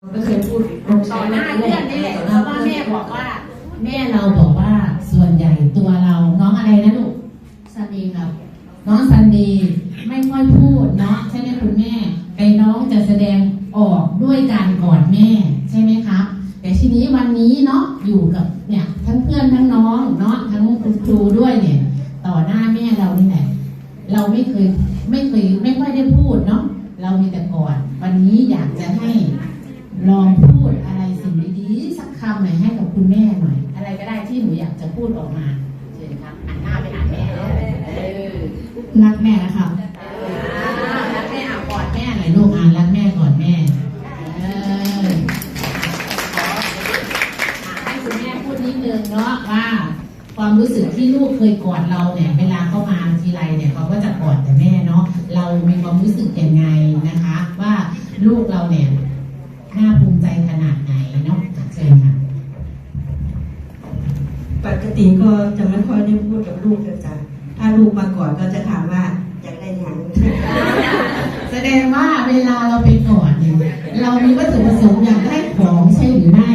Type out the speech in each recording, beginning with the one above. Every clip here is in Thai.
ไม่เคยพูดต่อหน้าเพื่อนนี่แหละเพราะว่าแม่บอกว่า แม่เราบอกว่าส่วนใหญ่ตัวเราน้องอะไรนะลูกสวัสดีครับ น้องซันดีไม่ค่อยพูดเนาะใช่ไหมคุณแม่แต่น้องจะแสดงออกด้วยการกอดแม่ใช่ไหมครับ แต่ทีนี้วันนี้เนาะอยู่กับเนี่ยทั้งเพื่อนทั้งน้องเนาะทั้งคุณครูด้วยเนี่ย ต่อหน้าแม่เรานี่แหละเราไม่เคยไม่เคยไม่ค่อยได้พูดเนาะเรามีแต่กอดวันนี้อยากจะให้ ลองพูดอะไรสิ่งดีๆสักคำหน่อยให้กับคุณแม่หน่อย อะไรก็ได้ที่หนูอยากจะพูดออกมาเชิญครับหันหน้าไปหาแม่เนาะเออรักแม่นะครับรักแม่อะกอดแม่หน่อยลูกอะรักแม่กอดแม่เออขออะให้คุณแม่พูดนิดนึงเนาะว่า ความรู้สึกที่ลูกเคยกอดเราเนี่ย เวลาเขามาทีไรเนี่ยเขาก็จะกอดแต่แม่เนาะเรามีความรู้สึกยังไงนะคะ ว่าลูกเราเนี่ย ติก็จะไม่ค่อยได้พูดกับลูกเลยจ้ะถ้าลูกมาก่อนก็จะถามว่าอยากได้หยังแสดงว่าเวลาเราไปกอดเนี่ยเรามีวัตถุประสงค์อยากได้ของใช่หรือไม่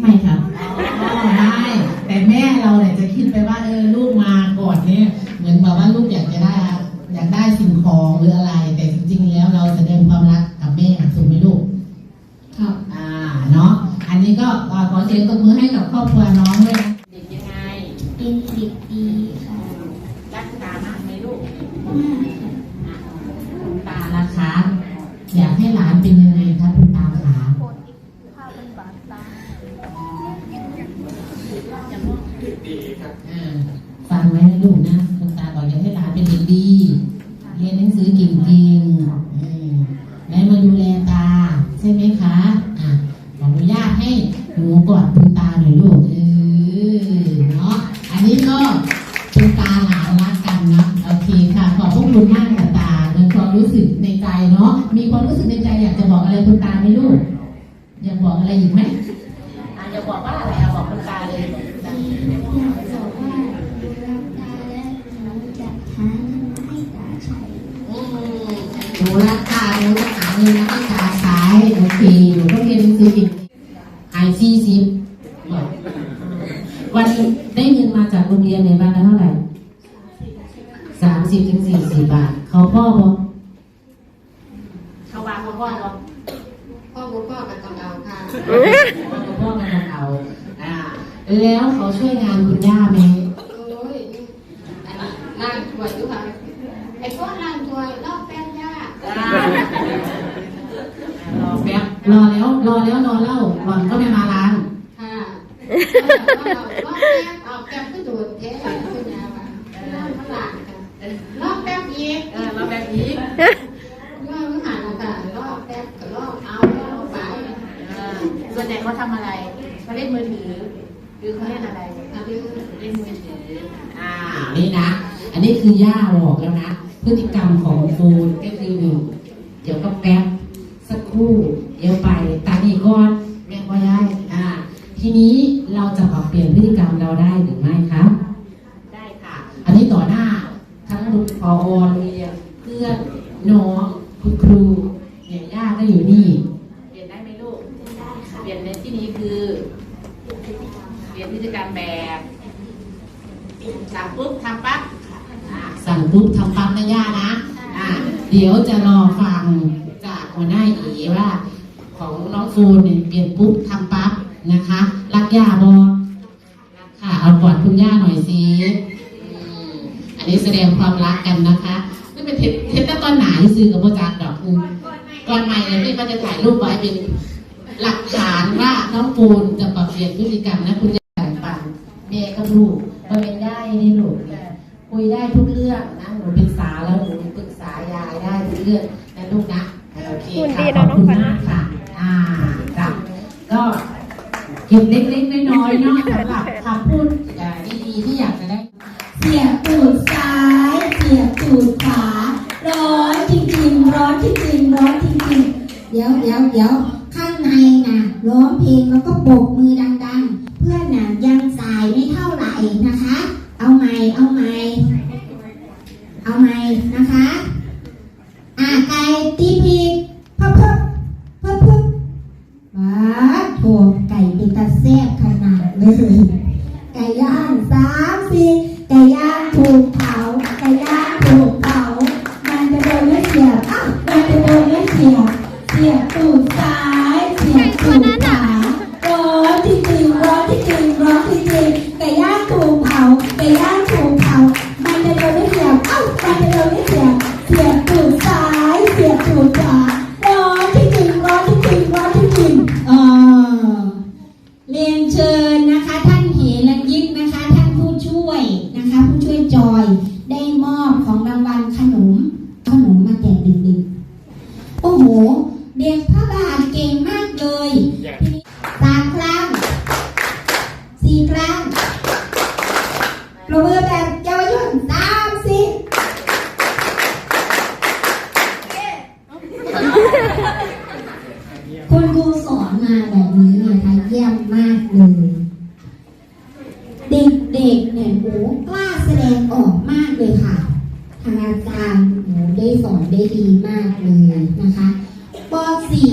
ไม่ครับอ๋อไม่แต่แม่เราเนี่ยจะคิดไปว่าเออลูกมาก่อนเนี่ยเหมือนแบบว่าลูกอยากจะได้ อยากได้สิ่งของหรืออะไร แต่จริงๆแล้วเราแสดงความรักไหมลูก ครับ อ่าเนาะอันนี้ก็อ่าขอเสียงตบมือให้กับครอบครัวน้องด้วยนะเด็กยังไงเป็นเด็กดีค่ะรักตามากไหมลูกมากค่ะคุณตาละคะอยากให้หลานเป็นยังไงคะคุณตาขาข้าวเป็นบาดตาอ่าฟังไว้นะลูกนะคุณตาบอกอยากให้หลานเป็นเด็กดี เรียนหนังสือเก่งๆอืมและมาดูแลตา ใช่ไหมคะอะขออนุญาตให้หนู กอดคุณตาหน่อยลูกเออเนาะอันนี้ก็คุณตาหลานรักกันนะโอเคค่ะขอบพระคุณมากค่ะตาในความรู้สึกในใจเนาะมีความรู้สึกในใจอยากจะบอกอะไรคุณตาไหมลูกอยากบอกอะไรอีกไหมอะอยากบอกว่าอะไรอะบอกคุณตาเลยอยากบอกว่ารักตาและหนูจะหาเงินให้ตาใช้อืมหนูรักตาหนูจะหาเงินมาให้ตาใช้โอเคหนูต้องเรียนหนังสือ อีกไอซีซิปวันนี้ได้เงินมาจากโรงเรียนในยวันละเท่าไหร่สามสิบถึงสี่สิบบาท เขาพ่อบ่เขาบาเขาพ่อบ่พ่อคุณพ่อกันต้องเอาค่ะเขาพ่อมาทำเอาอ่าแล้วเขาช่วยงานคุณย่าไหม โอ้ยล่างถวยด้วยค่ะไอ้พวกล่างถวยรอบแป้งย่าร อแป๊บ รอแล้วรอแล้วรอเล่าหล่อนก็ไม่มาร้านค่ะรอบแป้งเอาแป้งก็โดดแท้คุณยาค่ะรอบข้างหลังค่ะรอบแป้งอีกเออรอแบบนี้รอบข้างหลังค่ะรอบแป้งกับรอบเอารอบไปเออส่วนใหญ่เขาทำอะไรเขาเล่นมือถือหรือเขาเล่นอะไรเอาดื้อเล่นมือถืออ่านี่นะ อันนี้คือย่าบอกแล้วนะพฤติกรรมของฟูนก็คือหนึ่งเดี๋ยวก็แป๊บสักครู่ เดี๋ยวไปตาดีก่อนแม่ก็ย้ายอ่าทีนี้เราจะปรับเปลี่ยนพฤติกรรมเราได้หรือไม่ครับ ได้ค่ะ อันนี้ต่อหน้าทั้งลูกพอโรงเรียนเพื่อนน้องคุณครูเนี่ยย่าก็อยู่นี่ เปลี่ยนได้ไหมลูกได้ค่ะเปลี่ยนในที่นี้คือเปลี่ยนพฤติกรรมแบบสั่งปุ๊บทำปั๊บอ่าสั่งปุ๊บทำปั๊บนะย่านะอ่าเดี๋ยวจะรอฟังจากหัวหน้าอีว่า ของน้องฟูนเนี่ยเปลี่ยนปุ๊บทำปั๊บนะคะ รักย่าบอรักค่ะเอากอดคุณย่าหน่อยสิอืมอันนี้แสดงความรักกันนะคะนี่เป็นเทปเทปตอนหนาที่ซื้อกับโบจักดอกคือก่อนใหม่เลยพี่ก็จะถ่ายรูปไว้เป็นหลักฐานว่าน้องปูนจะปรับเปลี่ยนพฤติกรรมนะคุณยายปันแม่กับลูกมาเป็นได้นี่ลูกเนี่ยคุยได้ทุกเรื่องนะหนูปรึกษาแล้วหนูปรึกษายายได้ทุกเรื่องนะลูกนะโอเคค่ะขอบคุณมากค่ะ อ่าจ้ะก็ เก็บเล็กๆน้อยๆเนาะสำหรับคำพูดอ่าดีๆที่อยากจะได้ เสียบตูดซ้าย เสียบตูดขวา ร้อนจริงๆ ร้อนจริงๆ ร้อนจริงๆ เดี๋ยวเดี๋ยวเดี๋ยวข้างในน่ะร้องเพลงแล้วก็โบกมือดังๆ เพื่อนน่ะยังสายไม่เท่าไหร่นะคะ เอาใหม่เอาใหม่เอาใหม่นะคะางสามสี่ไก่ย่า ด็กๆ โอ้โห เด็กพระบาทเก่งมากเลยทีนี้สามครั้งสี่ครั้งปรบมือแบบเยาวชนสามสิบคุณครูสอนมาแบบนี้เนะคะเยี่ยมมากเลยเด็กๆเนี่ยโอ้กล้าแสดงออกมากเลยค่ะ ทางอาจารย์ สอนได้ดีมากเลยนะคะป .4